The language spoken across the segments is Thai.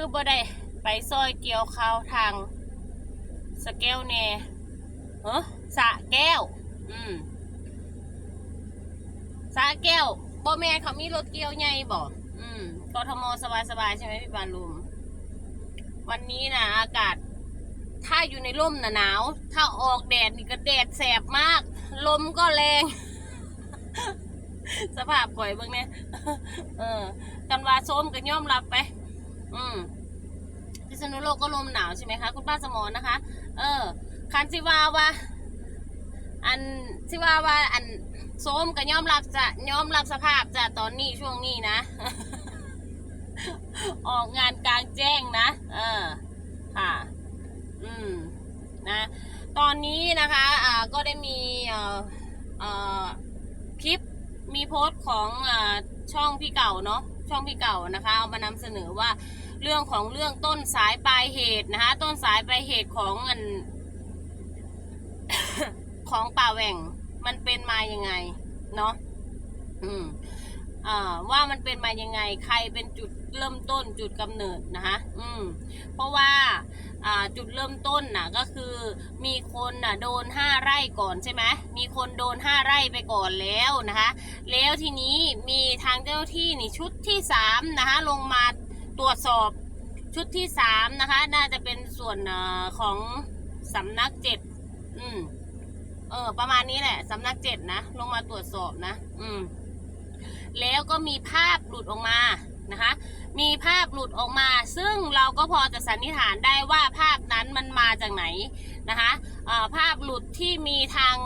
คือบ่ได้ไปซอยเกี่ยวข้าวทางสแก้วแน่เฮ้สะแก้ว อืมสะแก้วบ่แม่นเขามีรถเกี่ยวใหญ่บ่อืมกทมสบายๆใช่ไหมพี่บาลุม วันนี้นะอากาศ ถ้าอยู่ในร่มน่ะหนาว ถ้าออกแดดนี่ก็แดดแสบมาก ลมก็แรง สภาพก่อยเบิ่งเนี่ยเออ กันว่าส้มก็ย่อมรับไป อืมพิษณุโลกก็ลมหนาวใช่ไหมคะ คุณป้าสมรนะคะ เออ คันสิว่าว่า อันสิว่าว่า อันส้มก็ย่อมรับจะย่อมรับสภาพจะตอนนี้ช่วงนี้นะ ออกงานกลางแจ้งนะ เออ ค่ะ อืม นะ ตอนนี้นะคะอ่าก็ได้มีเอ่อเอ่อคลิปมีโพสต์ของอาช่องพี่เก่าเนาะ ช่องพี่เก่านะคะ เอามานำเสนอว่าเรื่องของเรื่องต้นสายปลายเหตุนะคะ ต้นสายปลายเหตุของอัน ของป่าแหว่งมันเป็นมายังไง เนาะอืมอ่าว่ามันเป็นมายังไง ใครเป็นจุดเริ่มต้นจุดกำเนิดนะคะ อืม เพราะว่า จุดเริ่มต้นน่ะก็คือมีคนน่ะโดนห้าไร่ก่อนใช่ไหมมีคนโดนห้าไร่ไปก่อนแล้วนะคะ แล้วทีนี้มีทางเจ้าหน้าที่นี่ชุดที่สามนะคะลงมาตรวจสอบชุดที่สามนะคะน่าจะเป็นส่วนอของสำนักเจ็ดอืมเออประมาณนี้แหละสำนักเจ็ดนะลงมาตรวจสอบนะ อืมแล้วก็มีภาพหลุดออกมา นะคะ มีภาพหลุดออกมา ซึ่งเราก็พอจะสันนิษฐานได้ว่าภาพนั้นมันมาจากไหนนะคะภาพหลุดที่มีทาง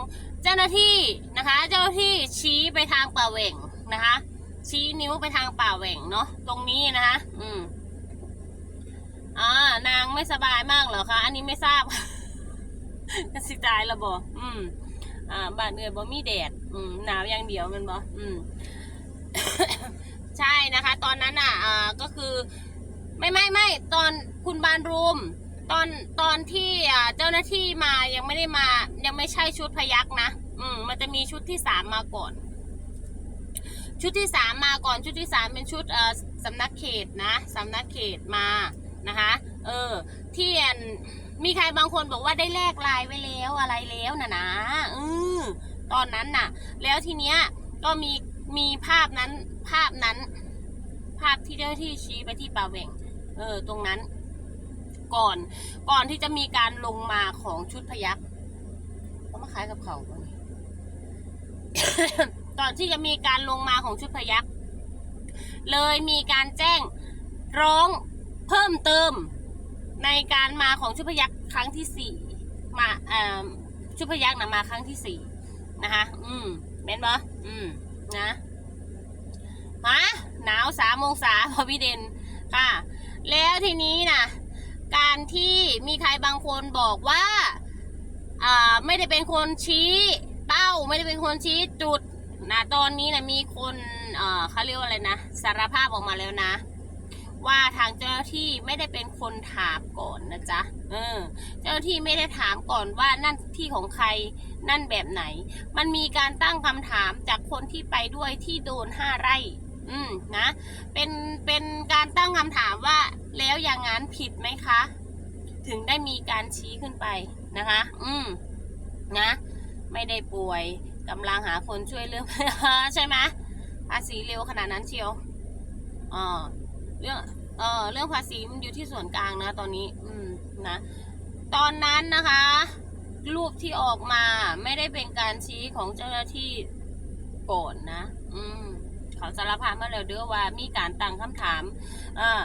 เจ้าหน้าที่นะคะ เจ้าหน้าที่ชี้ไปทางป่าเหว่งนะคะ ชี้นิ้วไปทางป่าเหว่งเนาะตรงนี้นะคะอืมอ่านางไม่สบายมากเหรอคะอันนี้ไม่ทราบกสิตายและบออืมอ่าบานเอือยบ่มีแดด อืมหนาวอย่างเดียวมันบ่อืม ใช่นะคะ ตอนนั้นอะก็คือไม่ไม่ไม่ตอนคุณบานรูมตอนตอนที่เจ้าหน้าที่มายังไม่ได้มา ยังไม่ใช่ชุดพยักนะอืมมันจะมีชุดที่สามมาก่อน ชุดที่สามมาก่อนชุดที่สามเป็นชุดเอ่อสำนักเขตนะสำนักเขตมานะคะ เออที่มีใครบางคนบอกว่าได้แลกลายไว้แล้วอะไรแล้วนะนะอือตอนนั้นน่ะ แล้วทีเนี้ยก็มี มีภาพนั้นภาพนั้น ภาพที่เจ้าที่ชี้ไปที่ป่าแหว่ง เออ ตรงนั้น ก่อนก่อนที่จะมีการลงมาของชุดพยักเขามาขายกับเขาปะเนี่ยก่อนที่จะมีการลงมาของชุดพยักเลยมีการแจ้งร้องเพิ่มเติมในการมาของชุดพยักครั้งที่สี่มาชุดพยักนะมาครั้งที่สี่นะคะ อืมเม็นบออืม นะฮะหนาวสามองศาพอพี่เดนค่ะ แล้วทีนี้นะการที่มีใครบางคนบอกว่าอ่าไม่ได้เป็นคนชี้เป้าไม่ได้เป็นคนชี้จุดนะตอนนี้นะมีคนเอ่อเขาเรียกว่าอะไรนะสารภาพออกมาแล้วนะ ว่าทางเจ้าหน้าที่ไม่ได้เป็นคนถามก่อนนะจ๊ะเออเจ้าหน้าที่ไม่ได้ถามก่อนว่านั่นที่ของใครนั่นแบบไหน มันมีการตั้งคำถามจากคนที่ไปด้วยที่โดนห้าไร่ อืมนะเป็นเป็นการตั้งคำถามว่าแล้วอย่างนั้นผิดไหมคะ ถึงได้มีการชี้ขึ้นไปนะคะ อืมนะ ไม่ได้ป่วยกำลังหาคนช่วยเรื่องใช่ไหมภาษีเร็วขนาดนั้นเชียวอ๋อ เรื่องเออเรื่องภาษีมันอยู่ที่ส่วนกลางนะ ตอนนี้ อืมนะตอนนั้นนะคะ รูปที่ออกมาไม่ได้เป็นการชี้ของเจ้าหน้าที่ก่อนนะ อืมเขาสารภาพมาแล้วเด้อว่ามีการตั้งคำถามอ่า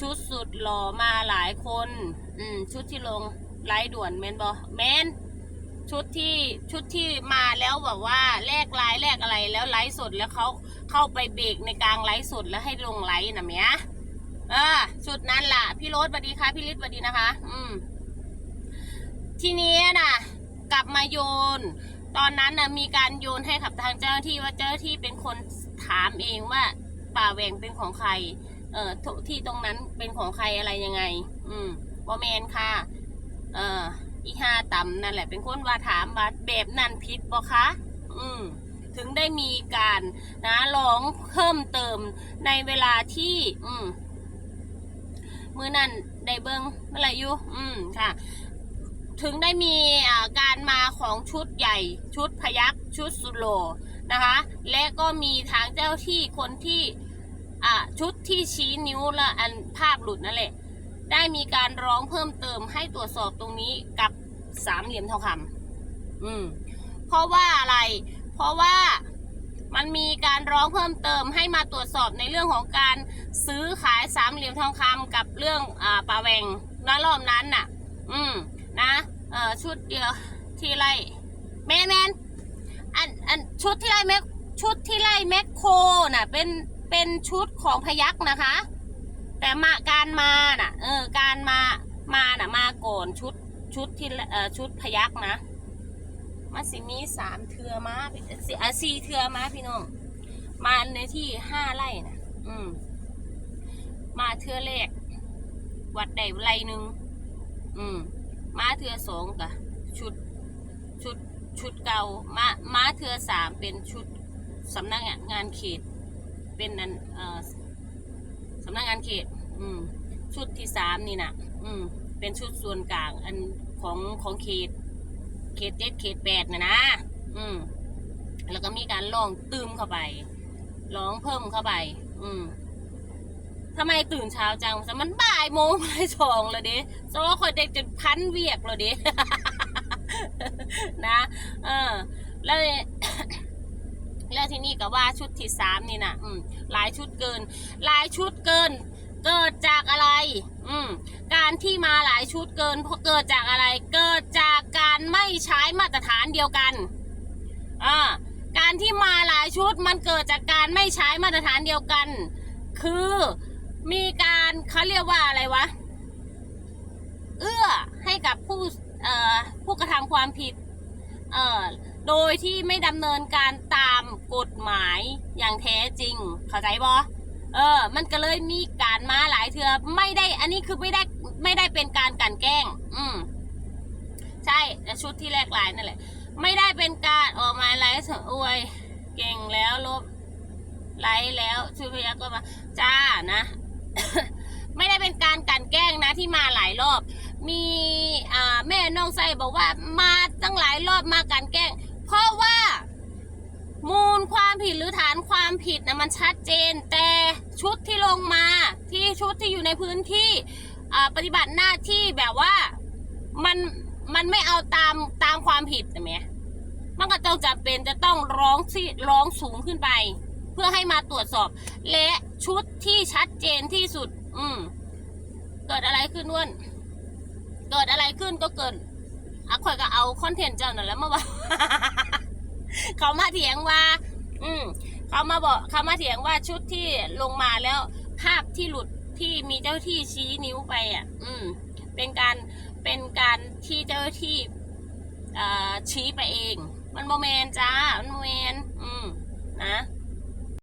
ชุดสุดหล่อมาหลายคน อืม ชุดที่ลงไลฟ์ด่วนเมนบอเมน ชุดที่ชุดที่มาแล้วแบบว่าแลกไลน์แลกอะไรแล้วไลฟ์สดแล้วเขาเข้าไปเบรกในกลางไลฟ์สดแล้วให้ลงไลฟ์นะเมียเออชุดนั้นล่ะ พี่โรสสวัสดีค่ะพี่ฤทธิ์สวัสดีนะคะ อืม ทีนี้น่ะ กลับมาโยน ตอนนั้นนะมีการโยนให้กับทางเจ้าหน้าที่ว่าเจ้าหน้าที่เป็นคนถามเองว่า ป่าแหวงเป็นของใคร เอ่อท,ที่ตรงนั้นเป็นของใครอะไรยังไง อืมบอแมนค่ะ เอ่อ อีห้าต่ำนั่นแหละเป็นคนว่าถามว่าแบบนั้นผิดบ่คะ อืมถึงได้มีการนะร้องเพิ่มเติมในเวลาที่ อืมมือนั่นได้เบิงเมื่อไหรอยู่อืมค่ะ ถึงได้มีการมาของชุดใหญ่ ชุดพยักชุดสุโลนะคะ และก็มีทางเจ้าที่คนที่ อ่าชุดที่ชี้นิ้วและอันภาพหลุดนั่นแหละ ได้มีการร้องเพิ่มเติมให้ตรวจสอบตรงนี้กับสามเหลี่ยมทองคำอืม เพราะว่าอะไร เพราะว่ามันมีการร้องเพิ่มเติมให้มาตรวจสอบในเรื่องของการซื้อขายสามเหลี่ยมทองคำกับเรื่องอ่าปลาแหวงนรอบนั้นน่ะ อืม นะเอ่อชุดเดียวที่ไล่แมนแมนอันอันชุดที่ไล่แมคชุดที่ไล่แมคโคน่ะ เป็นเป็นชุดของพยักนะคะ แต่มาการมาน่ะ เออ การมามาน่ะ มาก่อนชุดชุดที่เอ่อชุดพยักนะมันสิมีสามเทือมาสี่สี่เทือมาพี่น้องมาในที่ห้าไร่นะอืม มาเทือแรกวัดใดไรหนึ่งอืมมาเทือสองกะชุดชุดชุดเก่ามามาเทือสามเป็นชุดสำนักงานเขต เป็นนันเอ่อ สำนักงานเขต อืม ชุดที่สามนี่นะอืม เป็นชุดส่วนกลาง อันของของเขต เขตเจ็ดเขตแปดนะนะ อืม แล้วก็มีการลองตืมเข้าไป ร้องเพิ่มเข้าไป อืมทำไมตื่นเช้าจังมันบ่ายโมงบ่ายสองแล้วเด้โซ่คอยเด็กจนพันเวียกแล้วเด้นะ เออ แล้ว ที่นี่ก็ว่าชุดที่สามนี่นะอืมหลายชุดเกิน หลายชุดเกิน เกิดจากอะไร อืมการที่มาหลายชุดเกินเพราะเกิดจากอะไร เกิดจากการไม่ใช้มาตรฐานเดียวกันอ่าการที่มาหลายชุดมันเกิดจากการไม่ใช้มาตรฐานเดียวกัน คือมีการเขาเรียกว่าอะไรวะ เอื้อให้กับผู้เอ่อผู้กระทำความผิด เอ่อ โดยที่ไม่ดำเนินการตามกฎหมายอย่างแท้จริง เข้าใจบอเออ มันก็เลยมีการมาหลายเทือไม่ได้ อันนี้คือไม่ได้ไม่ได้เป็นการกันแกล้ง อืม ใช่แต่ชุดที่แรกหลายนั่นแหละ ไม่ได้เป็นการออกมาไลฟ์อวยเก่งแล้วลบไลฟ์แล้วชุดพยักก็มา จ้านะไม่ได้เป็นการกันแกล้งนะที่มาหลายรอบ มีอ่าแม่น้องไซบอกว่ามาตั้งหลายรอบมากันแกล้ง เพราะว่า มูลความผิดหรือฐานความผิดนะมันชัดเจน แต่ชุดที่ลงมาที่ชุดที่อยู่ในพื้นที่ปฏิบัติหน้าที่แบบว่ามันมันไม่เอาตามตามความผิดนะแหมมันก็ต้องจำเป็นจะต้องร้องที่ร้องสูงขึ้นไป เพื่อให้มาตรวจสอบ และชุดที่ชัดเจนที่สุด อืม เกิดอะไรขึ้นอ้วนเกิดอะไรขึ้นก็เกิด อะข่อยก็เอาคอนเทนต์เจ้านั่นแหล้วมาว่า เขามาเถียงว่า อืมเขามาบอกเขามาเถียงว่าชุดที่ลงมาแล้ว ภาพที่หลุดที่มีเจ้าที่ชี้นิ้วไปอะ อืม เป็นการเป็นการที่เจ้าที่เอ่อชี้ไปเอง มันโมเมนจ้า มันโมเมนอืมนะ